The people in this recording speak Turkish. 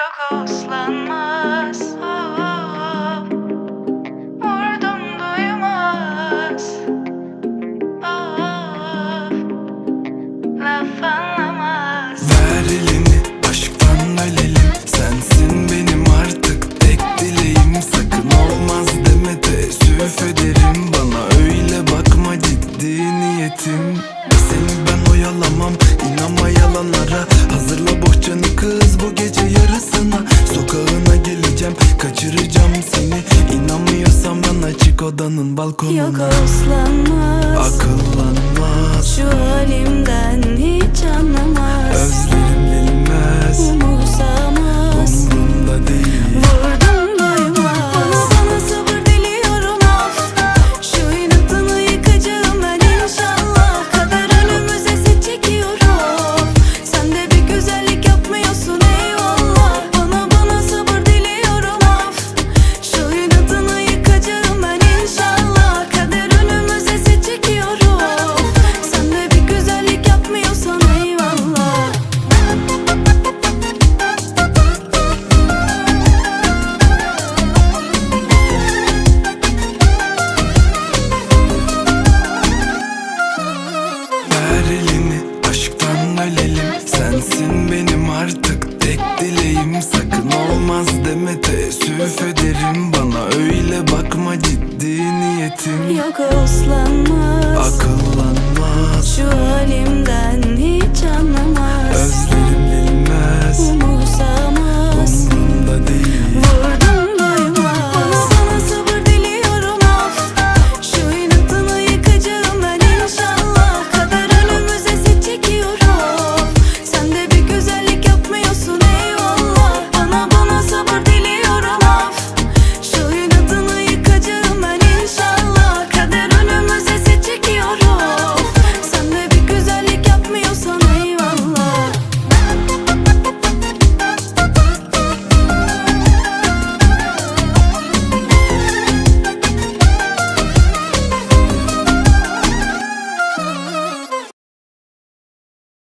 Yok uslanmaz oh, Vurdum duymaz. Oh, Laf anlamaz. Ver elini aşktan ölelim Sensin benim artık tek dileğim. Sakın olmaz deme teessüf ederim. Bana öyle bakma ciddi niyetim. Seni ben oyalamam inanma yalanlara kaçıracağım seni. İnanmıyorsan bana çık odanın balkonuna. Yok uslanmaz Akıllanmaz. Şu halimden deme teessüf ederim Bana. Öyle bakma ciddi niyetim. Yok uslanmaz Akıllanmaz. Şu halimden